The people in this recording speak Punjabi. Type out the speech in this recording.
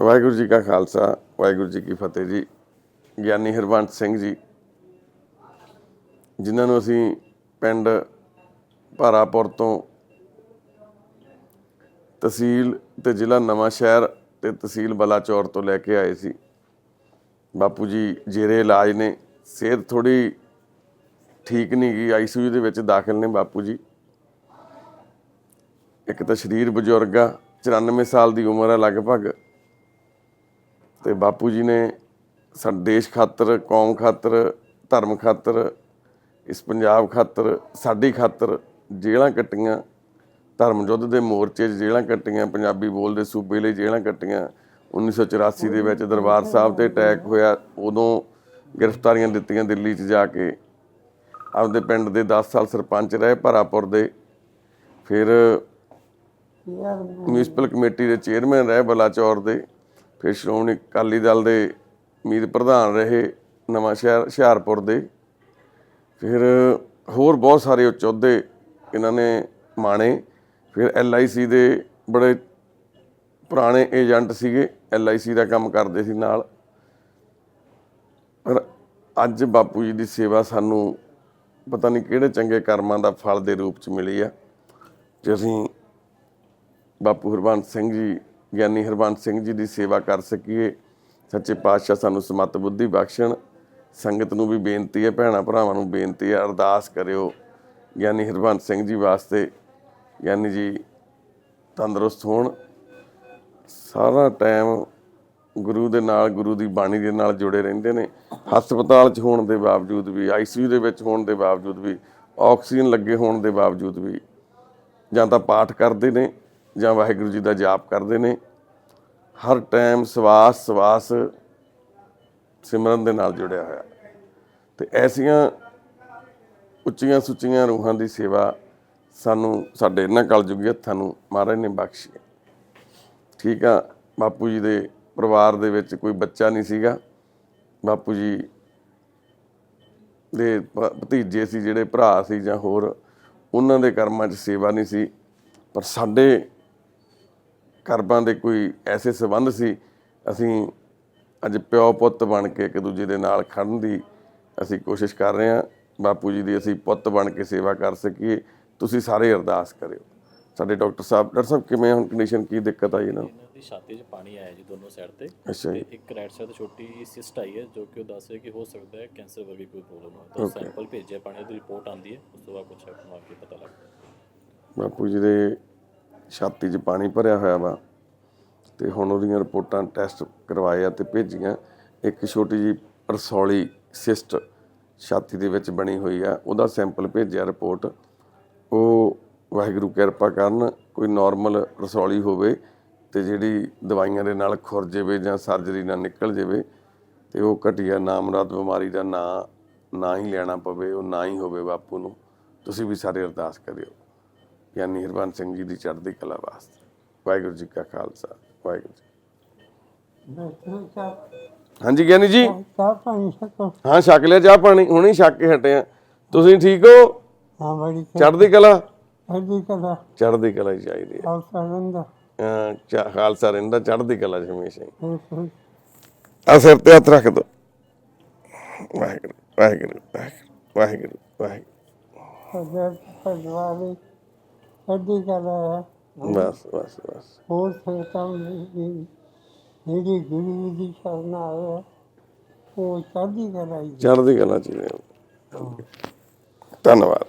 ਵਾਹਿਗੁਰੂ ਜੀ ਕਾ ਖਾਲਸਾ, ਵਾਹਿਗੁਰੂ ਜੀ ਕੀ ਫਤਿਹ ਜੀ। ਗਿਆਨੀ ਹਰਵੰਤ ਸਿੰਘ ਜੀ, ਜਿਨ੍ਹਾਂ ਨੂੰ ਅਸੀਂ ਪਿੰਡ ਭਾਰਾਪੁਰ ਤੋਂ ਤਹਿਸੀਲ ਤੇ ਜ਼ਿਲ੍ਹਾ ਨਵਾਂ ਸ਼ਹਿਰ ਤੇ ਤਹਿਸੀਲ ਬਲਾਚੌਰ ਤੋਂ ਲੈ ਕੇ ਆਏ ਸੀ। ਬਾਪੂ ਜੀ ਜੇਰੇ ਇਲਾਜ ਨੇ, ਸਿਹਤ ਥੋੜੀ ਠੀਕ ਨਹੀਂ ਗਈ ਆਈਸੀਯੂ ਦੇ ਵਿੱਚ ਦਾਖਲ ਨੇ ਬਾਪੂ ਜੀ। ਇੱਕ ਤਾਂ ਸਰੀਰ ਬਜ਼ੁਰਗ ਆ 94 ਸਾਲ ਦੀ ਉਮਰ ਆ ਲਗਭਗ। ਤੇ ਬਾਪੂ ਜੀ ਨੇ ਸਾਡੇ ਦੇਸ਼ ਖਾਤਰ ਕੌਮ ਖਾਤਰ ਧਰਮ ਖਾਤਰ ਇਸ ਪੰਜਾਬ ਖਾਤਰ ਸਾਡੀ ਖਾਤਰ ਜੇਲ੍ਹਾਂ ਕੱਟੀਆਂ। ਧਰਮ ਯੁੱਧ ਦੇ ਮੋਰਚੇ 'ਚ ਜੇਲ੍ਹਾਂ ਕੱਟੀਆਂ ਪੰਜਾਬੀ ਬੋਲਦੇ ਸੂਬੇ ਲਈ ਜੇਲ੍ਹਾਂ ਕੱਟੀਆਂ। 1984 ਦੇ ਵਿੱਚ ਦਰਬਾਰ ਸਾਹਿਬ ਤੇ ਅਟੈਕ ਹੋਇਆ ਉਦੋਂ ਗ੍ਰਿਫਤਾਰੀਆਂ ਦਿੱਤੀਆਂ ਦਿੱਲੀ 'ਚ ਜਾ ਕੇ। ਆਪਦੇ ਪਿੰਡ ਦੇ 10 ਸਾਲ ਸਰਪੰਚ ਰਹੇ ਭਰਾਪੁਰ ਦੇ। ਫਿਰ ਮਿਊਨਿਸਪਲ ਕਮੇਟੀ ਦੇ ਚੇਅਰਮੈਨ ਰਹੇ ਬਲਾਚੌਰ ਦੇ। ਫਿਰ ਸ਼੍ਰੋਮਣੀ ਅਕਾਲੀ ਦਲ ਦੇ ਮੀਤ ਪ੍ਰਧਾਨ ਰਹੇ ਨਵਾਂ ਸ਼ਹਿਰ, ਹੁਸ਼ਿਆਰਪੁਰ ਦੇ। ਫਿਰ ਹੋਰ ਬਹੁਤ ਸਾਰੇ ਉੱਚ ਅਹੁਦੇ ਇਹਨਾਂ ਨੇ ਮਾਣੇ। ਫਿਰ ਐਲਆਈਸੀ ਦੇ ਬੜੇ ਪੁਰਾਣੇ ਏਜੰਟ ਸੀਗੇ ਐਲਆਈਸੀ ਦਾ ਕੰਮ ਕਰਦੇ ਸੀ ਨਾਲ। ਪਰ ਅੱਜ ਬਾਪੂ ਜੀ ਦੀ ਸੇਵਾ ਸਾਨੂੰ ਪਤਾ ਨਹੀਂ ਕਿਹੜੇ ਚੰਗੇ ਕਰਮਾਂ ਦਾ ਫਲ ਦੇ ਰੂਪ ਚ ਮਿਲੀ ਆ। ਜੇ ਅਸੀਂ ਬਾਪੂ ਹਰਬੰਸ ਸਿੰਘ ਜੀ ਗਿਆਨੀ ਹਰਬੰਸ ਸਿੰਘ ਜੀ ਦੀ ਸੇਵਾ ਕਰ ਸਕੀਏ। ਸੱਚੇ ਪਾਤਸ਼ਾਹ ਸਾਨੂੰ ਸਮਤ ਬੁੱਧੀ ਬਖਸ਼ਣ। ਸੰਗਤ ਨੂੰ ਵੀ ਬੇਨਤੀ ਹੈ, ਭੈਣਾ ਭਰਾਵਾਂ ਨੂੰ ਬੇਨਤੀ ਹੈ, ਅਰਦਾਸ ਕਰਿਓ। ਗਿਆਨੀ ਹਰਬੰਸ ਸਿੰਘ ਜੀ ਵਾਸਤੇ ਗਿਆਨੀ ਜੀ ਤੰਦਰੁਸਤ ਹੋਣ। ਸਾਰਾ ਟਾਈਮ ਗੁਰੂ ਦੇ ਨਾਲ, ਗੁਰੂ ਦੀ ਬਾਣੀ ਦੇ ਨਾਲ ਜੁੜੇ ਰਹਿੰਦੇ ਨੇ। ਹਸਪਤਾਲ 'ਚ ਹੋਣ ਦੇ ਬਾਵਜੂਦ ਵੀ ਆਈਸੀਯੂ ਦੇ ਵਿੱਚ ਹੋਣ ਦੇ ਬਾਵਜੂਦ ਵੀ, ਆਕਸੀਜਨ ਲੱਗੇ ਹੋਣ ਦੇ ਬਾਵਜੂਦ ਵੀ ਜਾਂ ਤਾਂ ਪਾਠ ਕਰਦੇ ਨੇ। ਜਾਂ ਵਾਹਿਗੁਰੂ ਜੀ ਦਾ ਜਾਪ ਕਰਦੇ ਨੇ, ਹਰ ਟਾਈਮ ਸਵਾਸ ਸਵਾਸ ਸਿਮਰਨ ਦੇ ਨਾਲ ਜੁੜਿਆ ਹੋਇਆ। ਤੇ ਐਸੀਆਂ ਉੱਚੀਆਂ ਸੁੱਚੀਆਂ ਰੂਹਾਂ ਦੀ ਸੇਵਾ ਸਾਨੂੰ, ਸਾਡੇ ਇਹਨਾਂ ਕਲਯੁਗੀ ਹੱਥਾਂ ਨੂੰ ਮਹਾਰਾਜ ਨੇ ਬਖਸ਼ੀ ਠੀਕ ਆ, ਬਾਪੂ ਜੀ ਦੇ ਪਰਿਵਾਰ ਦੇ ਵਿੱਚ ਕੋਈ ਬੱਚਾ ਨਹੀਂ ਸੀਗਾ। ਬਾਪੂ ਜੀ ਦੇ ਭਤੀਜੇ ਸੀ, ਜਿਹੜੇ ਭਰਾ ਸੀ ਜਾਂ ਹੋਰ, ਉਹਨਾਂ ਦੇ ਕਰਮਾਂ 'ਚ ਸੇਵਾ ਨਹੀਂ ਸੀ। ਪਰ ਸਾਡੇ ਕਰਮਾਂ ਦੇ ਕੋਈ ਐਸੇ ਸਬੰਧ ਸੀ ਅਸੀਂ ਅੱਜ ਪਿਓ ਪੁੱਤ ਬਣ ਕੇ ਇੱਕ ਦੂਜੇ ਦੇ ਨਾਲ ਖੜਨ ਦੀ ਅਸੀਂ ਕੋਸ਼ਿਸ਼ ਕਰ ਰਹੇ ਹਾਂ। ਬਾਪੂ ਜੀ ਦੀ ਅਸੀਂ ਪੁੱਤ ਬਣ ਕੇ ਸੇਵਾ ਕਰ ਸਕੀਏ। ਤੁਸੀਂ ਸਾਰੇ ਅਰਦਾਸ ਕਰਿਓ। ਸਾਡੇ ਡਾਕਟਰ ਸਾਹਿਬ ਡਾਕਟਰ ਸਾਹਿਬ ਕਿਵੇਂ ਹੁਣ ਕੰਡੀਸ਼ਨ ਕੀ ਦਿੱਕਤ ਆਈ ਇਹਨਾਂ ਨੂੰ? ਇਹਨਾਂ ਦੀ ਛਾਤੀ 'ਚ ਪਾਣੀ ਆਇਆ ਜੀ ਦੋਨੋਂ ਸਾਈਡ ਤੇ। ਅੱਛਾ ਜੀ। ਇੱਕ ਰਾਈਟ ਸਾਈਡ ਤੇ ਛੋਟੀ ਸਿਸਟ ਆਈ ਹੈ ਜੋ ਕਿ ਉਹ ਦੱਸ ਰਿਹਾ ਕਿ ਹੋ ਸਕਦਾ ਹੈ ਕੈਂਸਰ ਵਰਗੀ ਕੋਈ ਪ੍ਰੋਬਲਮ ਹੋ ਤਾਂ ਸੈਂਪਲ ਭੇਜਿਆ ਪਾਣੀ ਦੀ ਰਿਪੋਰਟ ਆਉਂਦੀ ਹੈ ਉਸ ਤੋਂ ਬਾਅਦ ਕੁਝ ਆਪਣਾ ਅੱਗੇ ਪਤਾ ਲੱਗਦਾ ਬਾਪੂ ਜੀ ਦੇ ਛਾਤੀ 'ਚ ਪਾਣੀ ਭਰਿਆ ਹੋਇਆ ਵਾ ਤੇ ਹੁਣ ਉਹਦੀਆਂ ਰਿਪੋਰਟਾਂ ਟੈਸਟ ਕਰਵਾਏ ਆ ਤੇ ਭੇਜੀਆਂ। ਇੱਕ ਛੋਟੀ ਜੀ ਰਸੌਲੀ ਸਿਸਟ ਛਾਤੀ ਦੇ ਵਿੱਚ ਬਣੀ ਹੋਈ ਆ, ਉਹਦਾ ਸੈਂਪਲ ਭੇਜਿਆ ਰਿਪੋਰਟ। ਉਹ ਵਾਹਿਗੁਰੂ ਕਿਰਪਾ ਕਰਨ, ਕੋਈ ਨਾਰਮਲ ਰਸੌਲੀ ਹੋਵੇ ਤੇ ਜਿਹੜੀ ਦਵਾਈਆਂ ਦੇ ਨਾਲ ਖੁਰ ਜਾਵੇ ਜਾਂ ਸਰਜਰੀ ਨਾਲ ਨਿਕਲ ਜਾਵੇ ਤੇ ਉਹ ਘਟੀਆ ਨਾਮਰਾਦ ਬਿਮਾਰੀ ਦਾ ਨਾਂ, ਨਾ ਹੀ ਲੈਣਾ ਪਵੇ, ਉਹ ਨਾ ਹੀ ਹੋਵੇ ਬਾਪੂ ਨੂੰ। ਤੁਸੀਂ ਵੀ ਸਾਰੇ ਅਰਦਾਸ ਕਰਿਓ। ਗਿਆਨੀ ਹਰਬੰਸ ਸਿੰਘ ਜੀ ਦੀ ਚੜ੍ਹਦੀ ਕਲਾ ਵਾਸਤੇ। ਵਾਹਿਗੁਰੂ ਜੀ ਕਾ ਖਾਲਸਾ ਵਾਹਿਗੁਰੂ ਜੀ ਹਾਂਜੀ ਗਿਆਨੀ ਜੀ? ਚਾਹ ਪਾਣੀ ਸਕੋ ਹਾਂ ਛਕ ਲਿਆ ਚਾਹ ਪਾਣੀ ਹੁਣੇ ਛਕ ਕੇ ਹਟੇ ਆ। ਤੁਸੀਂ ਠੀਕ ਹੋ? ਹਾਂ ਬੜੀ ਚੜ੍ਹਦੀ ਕਲਾ? ਅੱਡੀ ਕਲਾ। ਚੜ੍ਹਦੀ ਕਲਾ ਹੀ ਚਾਹੀਦੀ ਹੈ। ਸਰੰਦਾ ਅਹ ਚਾ- ਖਾਲਸਾ ਰਹਿੰਦਾ ਚੜ੍ਹਦੀ ਕਲਾ ਚ ਹਮੇਸ਼ਾ ਹੀ। ਆ ਸਿਰ ਤੇ ਹੱਥ ਰੱਖ ਦੋ। ਵਾਹਿਗੁਰੂ ਵਾਹਿਗੁਰੂ ਵਾਹਿਗੁਰੂ ਵਾਹਿਗੁਰੂ ਵਾਹਿਗੁਰੂ। ਸਦਾ ਪਰਵਾਲੇ ਅੱਡੀ ਕਲਾ ਹੈ। ਬਸ ਬਸ ਬਸ। ਹੋਰ ਸੰਤਾਂ ਦੀ ਜਿਹੜੀ ਗੁਰੂ ਦੀ ਸ਼ਰਨ ਆਇਆ ਉਹ ਚੜ੍ਹਦੀ ਕਲਾ ਹੀ ਚੜ੍ਹਦੀ ਕਲਾ ਚ ਹੀ ਰਹੋ ਧੰਨਵਾਦ।